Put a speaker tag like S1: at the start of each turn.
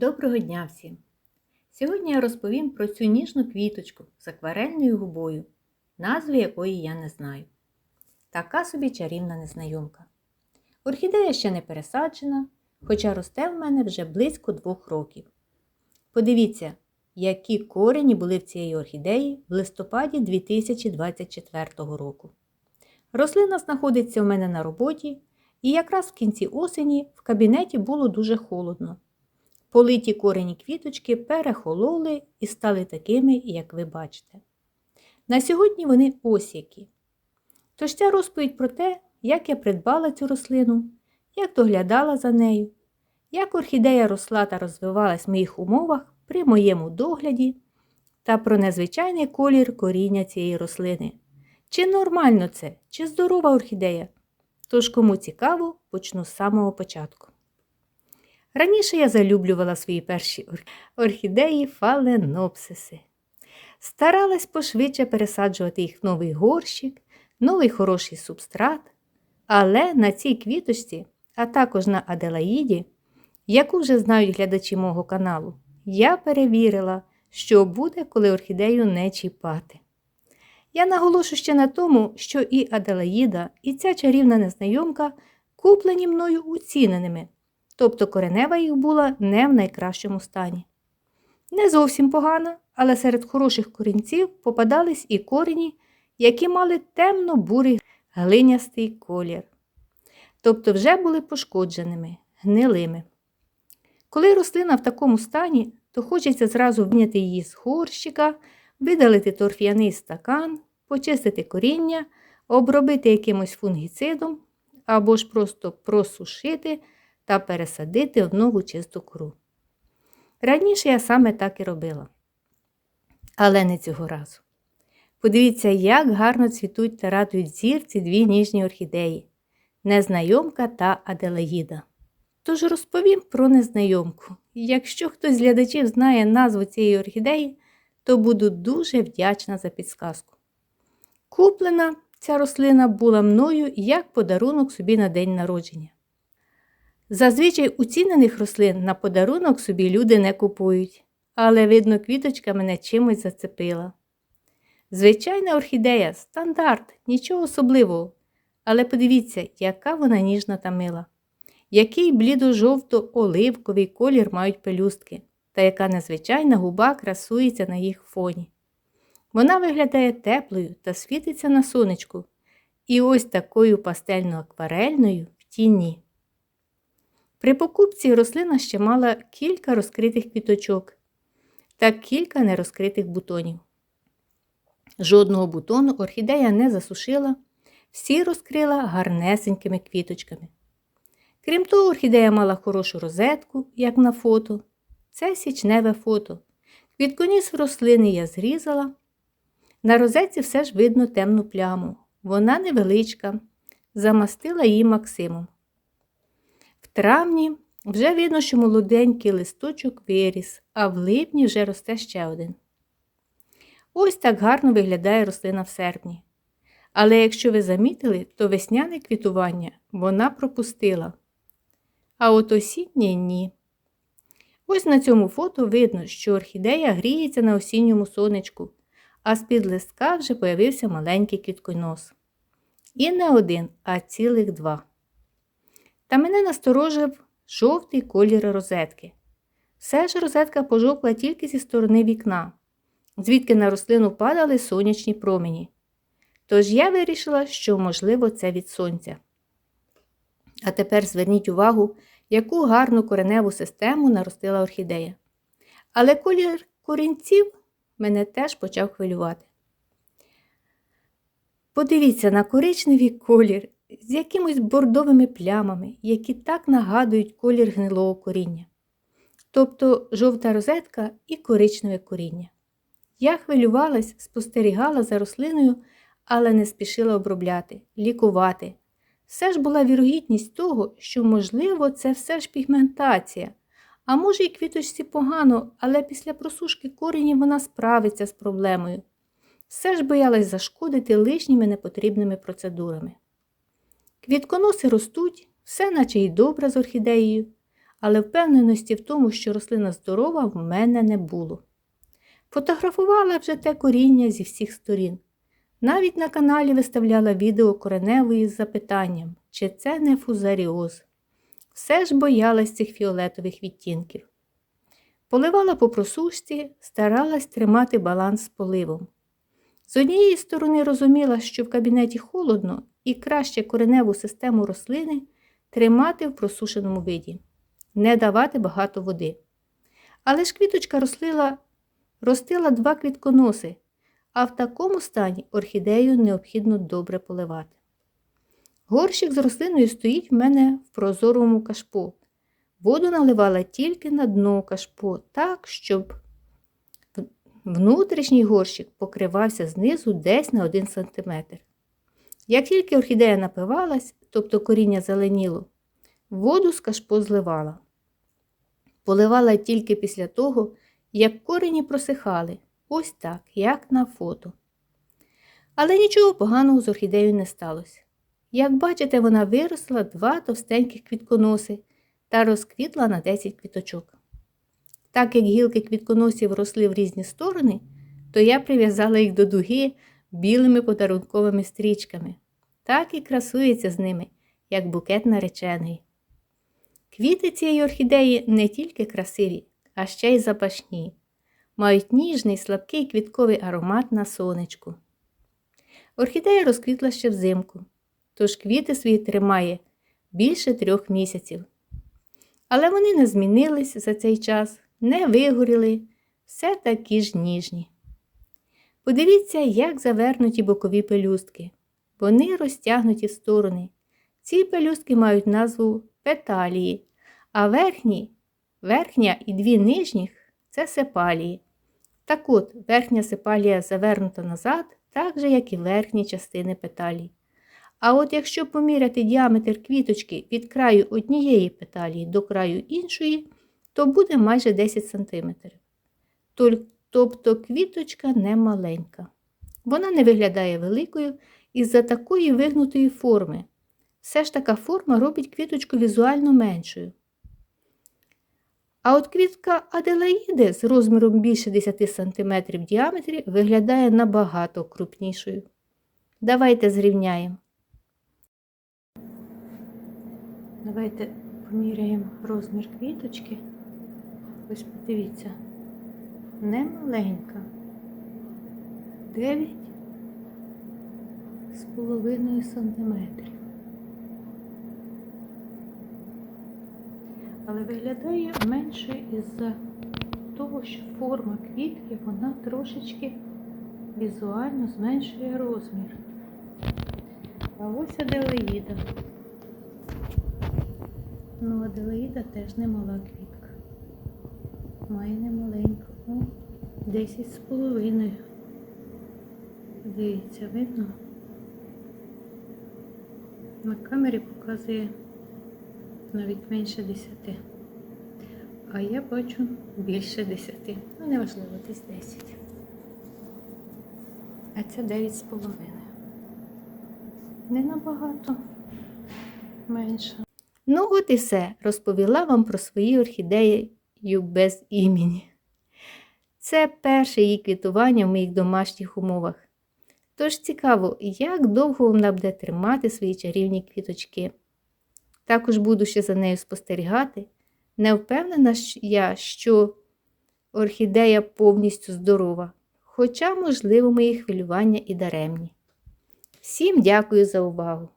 S1: Доброго дня всім! Сьогодні я розповім про цю ніжну квіточку з акварельною губою, назви якої я не знаю. Така собі чарівна незнайомка. Орхідея ще не пересаджена, хоча росте в мене вже близько двох років. Подивіться, які корені були в цієї орхідеї в листопаді 2024 року. Рослина знаходиться в мене на роботі, і якраз в кінці осені в кабінеті було дуже холодно. Политі корені квіточки перехололи і стали такими, як ви бачите. На сьогодні вони ось які. Тож ця розповідь про те, як я придбала цю рослину, як доглядала за нею, як орхідея росла та розвивалась в моїх умовах при моєму догляді та про незвичайний колір коріння цієї рослини. Чи нормально це, чи здорова орхідея? Тож, кому цікаво, почну з самого початку. Раніше я залюблювала свої перші орхідеї фаленопсиси. Старалась пошвидше пересаджувати їх в новий горщик, новий хороший субстрат, але на цій квіточці, а також на Аделаїді, яку вже знають глядачі мого каналу, я перевірила, що буде, коли орхідею не чіпати. Я наголошу ще на тому, що і Аделаїда, і ця чарівна незнайомка куплені мною уціненими тобто коренева їх була не в найкращому стані. Не зовсім погана, але серед хороших корінців попадались і корені, які мали темно-бурий глинястий колір, тобто вже були пошкодженими, гнилими. Коли рослина в такому стані, то хочеться зразу вняти її з горщика, видалити торф'яний стакан, почистити коріння, обробити якимось фунгіцидом або ж просто просушити та пересадити в нову чисту кору. Раніше я саме так і робила. Але не цього разу. Подивіться, як гарно цвітуть та радують зірці дві ніжні орхідеї незнайомка та Аделаїда. Тож розповім про незнайомку. Якщо хтось з глядачів знає назву цієї орхідеї, то буду дуже вдячна за підсказку. Куплена ця рослина була мною як подарунок собі на день народження. Зазвичай уцінених рослин на подарунок собі люди не купують, але, видно, квіточка мене чимось зацепила. Звичайна орхідея, стандарт, нічого особливого. Але подивіться, яка вона ніжна та мила, який блідо-жовто-оливковий колір мають пелюстки, та яка незвичайна губа красується на їх фоні. Вона виглядає теплою та світиться на сонечку, і ось такою пастельно-акварельною в тіні. При покупці рослина ще мала кілька розкритих квіточок та кілька нерозкритих бутонів. Жодного бутону орхідея не засушила, всі розкрила гарнесенькими квіточками. Крім того, орхідея мала хорошу розетку, як на фото. Це січневе фото. Квітконіс рослини я зрізала. На розетці все ж видно темну пляму. Вона невеличка, замастила її Максимом травні вже видно, що молоденький листочок виріс, а в липні вже росте ще один. Ось так гарно виглядає рослина в серпні. Але якщо ви замітили, то весняне квітування вона пропустила. А от осіннє ні. Ось на цьому фото видно, що орхідея гріється на осінньому сонечку, а з-під листка вже появився маленький квітконос. І не один, а цілих два. Та мене насторожив жовтий колір розетки. Все ж розетка пожовкла тільки зі сторони вікна, звідки на рослину падали сонячні промені. Тож я вирішила, що, можливо, це від сонця. А тепер зверніть увагу, яку гарну кореневу систему наростила орхідея. Але колір корінців мене теж почав хвилювати. Подивіться на коричневий колір з якимось бордовими плямами, які так нагадують колір гнилого коріння. Тобто жовта розетка і коричневе коріння. Я хвилювалась, спостерігала за рослиною, але не спішила обробляти, лікувати. Все ж була вірогідність того, що, можливо, це все ж пігментація. А може, і квіточці погано, але після просушки коренів вона справиться з проблемою. Все ж боялась зашкодити лишніми непотрібними процедурами. Квітконоси ростуть, все наче й добре з орхідеєю, але впевненості в тому, що рослина здорова, в мене не було. Фотографувала вже те коріння зі всіх сторін. Навіть на каналі виставляла відео кореневої з запитанням, чи це не фузаріоз. Все ж боялась цих фіолетових відтінків. Поливала по просушці, старалась тримати баланс з поливом. З однієї сторони розуміла, що в кабінеті холодно і краще кореневу систему рослини тримати в просушеному виді, не давати багато води. Але ж квіточка рослила, ростила два квітконоси, а в такому стані орхідею необхідно добре поливати. Горщик з рослиною стоїть в мене в прозорому кашпо. Воду наливала тільки на дно кашпо, так, щоб внутрішній горщик покривався знизу десь на 1 см. Як тільки орхідея напивалась, тобто коріння зеленіло, воду з кашпо зливала. Поливала тільки після того, як корені просихали, ось так, як на фото. Але нічого поганого з орхідеєю не сталося. Як бачите, вона виросла два товстеньких квітконоси та розквітла на 10 квіточок. Так як гілки квітконосів росли в різні сторони, то я прив'язала їх до дуги білими подарунковими стрічками. Так і красується з ними, як букет наречений. Квіти цієї орхідеї не тільки красиві, а ще й запашні. Мають ніжний слабкий квітковий аромат на сонечку. Орхідея розквітла ще взимку, тож квіти свої тримає більше трьох місяців. Але вони не змінились за цей час, не вигоріли, все такі ж ніжні. Подивіться, як завернуті бокові пелюстки. Вони розтягнуті в сторони. Ці пелюстки мають назву петалії, а верхні, верхня і дві нижніх це сепалії. Так от, верхня сепалія завернута назад, так же, як і верхні частини петалій. А от якщо поміряти діаметр квіточки від краю однієї петалії до краю іншої, то буде майже 10 см. Тобто квіточка не маленька. Вона не виглядає великою із-за такої вигнутої форми. Все ж така форма робить квіточку візуально меншою. А от квітка Аделаїди з розміром більше 10 см в діаметрі виглядає набагато крупнішою. Давайте зрівняємо. Давайте поміряємо розмір квіточки. Ось подивіться, не маленька. 9 з половиною сантиметрів. Але виглядає менше із-за того, що форма квітки вона трошечки візуально зменшує розмір. А ось аделаїда. Ну, аделаїда теж не мала квітка. Має немаленьку. Ну, 10 з половиною. Дивіться, видно? На камері показує навіть менше 10. А я бачу більше 10. Ну, неважливо, десь 10. А це 9 з половиною. Не набагато менше. Ну, от і все. Розповіла вам про свої орхідеї без імені. Це перше її квітування в моїх домашніх умовах. Тож цікаво, як довго вона буде тримати свої чарівні квіточки. Також буду ще за нею спостерігати. Не впевнена я, що орхідея повністю здорова, хоча, можливо, мої хвилювання і даремні. Всім дякую за увагу!